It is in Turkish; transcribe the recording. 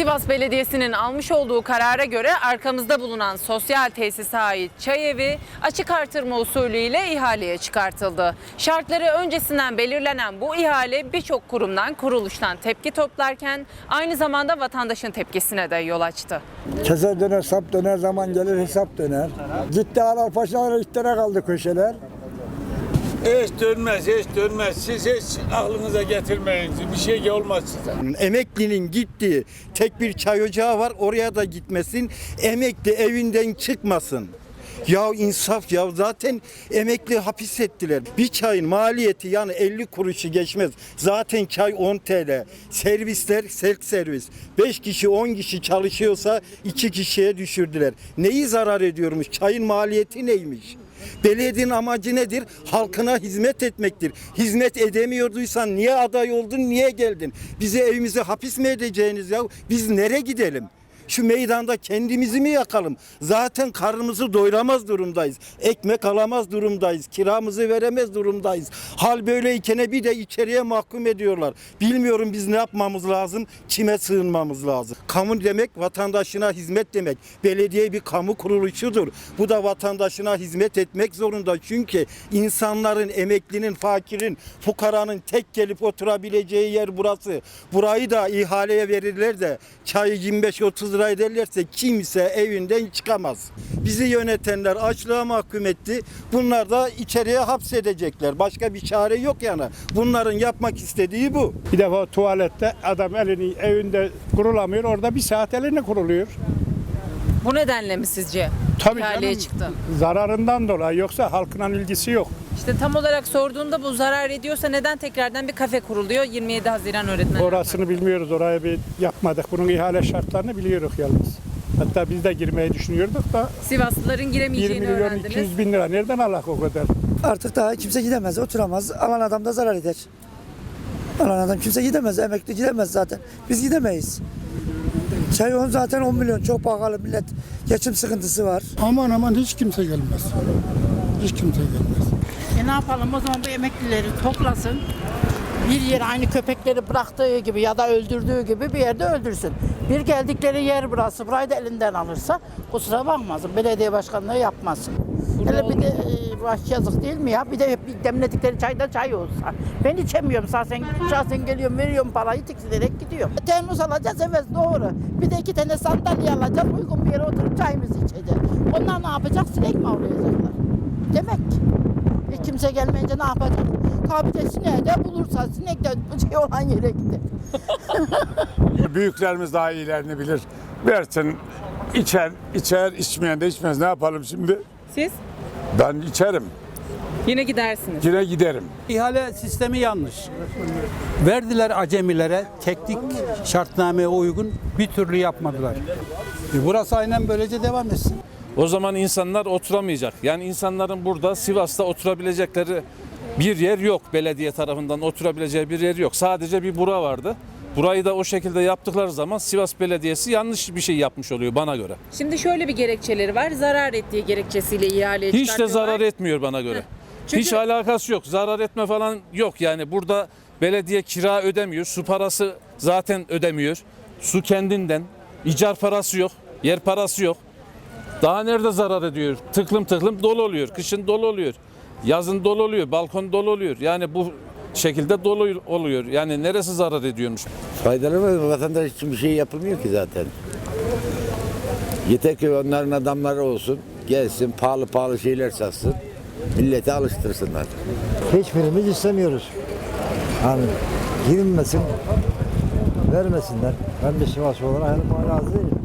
Sivas Belediyesi'nin almış olduğu karara göre arkamızda bulunan sosyal tesise ait çay evi açık artırma usulüyle ihaleye çıkartıldı. Şartları öncesinden belirlenen bu ihale birçok kurumdan, kuruluştan tepki toplarken aynı zamanda vatandaşın tepkisine de yol açtı. Keser döner, sap döner, zaman gelir hesap döner. Gitti arar paşalar ihtara kaldı köşeler. Hiç dönmez, hiç dönmez. Siz hiç aklınıza getirmeyin. Bir şey olmaz size. Emeklinin gittiği tek bir çay ocağı var oraya da gitmesin. Emekli evinden çıkmasın. Ya insaf ya zaten emekli hapis ettiler. Bir çayın maliyeti yani 50 kuruşu geçmez. Zaten çay 10 TL. Servisler self servis. 5 kişi 10 kişi çalışıyorsa 2 kişiye düşürdüler. Neyi zarar ediyormuş? Çayın maliyeti neymiş? Belediyenin amacı nedir? Halkına hizmet etmektir. Hizmet edemiyorduysan niye aday oldun, niye geldin? Bizi evimize hapis mi edeceğiniz ya? Biz nereye gidelim? Şu meydanda kendimizi mi yakalım? Zaten karnımızı doyuramaz durumdayız. Ekmek alamaz durumdayız. Kiramızı veremez durumdayız. Hal böyleyken bir de içeriye mahkum ediyorlar. Bilmiyorum biz ne yapmamız lazım? Kime sığınmamız lazım? Kamu demek vatandaşına hizmet demek. Belediye bir kamu kuruluşudur. Bu da vatandaşına hizmet etmek zorunda. Çünkü insanların, emeklinin, fakirin, fukaranın tek gelip oturabileceği yer burası. Burayı da ihaleye verirler de çayı 25-30 lira ederlerse kimse evinden çıkamaz. Bizi yönetenler açlığa mahkum etti. Bunlar da içeriye hapsedecekler. Başka bir çare yok yani. Bunların yapmak istediği bu. Bir defa tuvalette adam elini evinde kurulamıyor. Orada bir saat elini kuruluyor. Bu nedenle mi sizce Tabii canım. çıktı? Zararından dolayı yoksa halkla ilgisi yok. İşte tam olarak sorduğunda bu zarar ediyorsa neden tekrardan bir kafe kuruluyor 27 Haziran öğretmenler Orasını bilmiyoruz. Oraya bir yapmadık. Bunun ihale şartlarını biliyoruz yalnız. Hatta biz de girmeyi düşünüyorduk da Sivaslıların 1 giremeyeceğini milyon öğrendiniz. 200 bin lira nereden alak o kadar? Artık daha kimse gidemez, oturamaz. Alan adam da zarar eder. Alan adam kimse gidemez, emekli gidemez zaten. Biz gidemeyiz. Çay on zaten 10 milyon çok pahalı millet. Geçim sıkıntısı var. Aman aman hiç kimse gelmez. Hiç kimse gelmez. E ne yapalım o zaman bu emeklileri toplasın. Bir yere aynı köpekleri bıraktığı gibi ya da öldürdüğü gibi bir yerde öldürsün. Bir geldikleri yer burası. Burayı da elinden alırsa kusura bakmasın. Belediye başkanlığı yapmasın. Hele bir de e, yazık değil mi ya? Bir de hep demledikleri çayda çay olsa. Ben içemiyorum zaten. Şahsen geliyorum veriyorum parayı tiksilerek gidiyorum. Temmuz alacağız evet doğru. Bir de iki tane sandalye alacağız. Uygun bir yere oturup çayımızı içeceğiz. Onlar ne yapacak? Sinek mi avlayacaklar? Demek. E kimse gelmeyince ne yapacak? Kabide sineği de bulursa sinek de şey olan yere gider. Büyüklerimiz daha iyilerini bilir. Versin, içer, içer, içmeyen de içmez. Ne yapalım şimdi? Siz Ben içerim, yine gidersiniz. yine giderim. İhale sistemi yanlış. Verdiler acemilere teknik şartnameye uygun bir türlü yapmadılar. E burası aynen böylece devam etsin. O zaman insanlar oturamayacak. Yani insanların burada Sivas'ta oturabilecekleri bir yer yok. Belediye tarafından oturabileceği bir yer yok. Sadece bir bura vardı. Burayı da o şekilde yaptıkları zaman Sivas Belediyesi yanlış bir şey yapmış oluyor bana göre. Şimdi şöyle bir gerekçeleri var. Zarar ettiği gerekçesiyle ihaleye Hiç de zarar etmiyor bana göre. Çünkü- Hiç alakası yok. Zarar etme falan yok. Yani burada belediye kira ödemiyor. Su parası zaten ödemiyor. Su kendinden. İcar parası yok. Yer parası yok. Daha nerede zarar ediyor? Tıklım tıklım dolu oluyor. Kışın dolu oluyor. Yazın dolu oluyor. Balkon dolu oluyor. Yani bu şekilde dolu oluyor. Yani neresi zarar ediyormuş? Faydalı mı? Vatandaş için bir şey yapılmıyor ki zaten. Yeter ki onların adamları olsun. Gelsin pahalı pahalı şeyler satsın. Milleti alıştırsınlar. Hiçbirimiz istemiyoruz. Yani girilmesin, vermesinler. Ben bir Sivas olarak her razı değilim.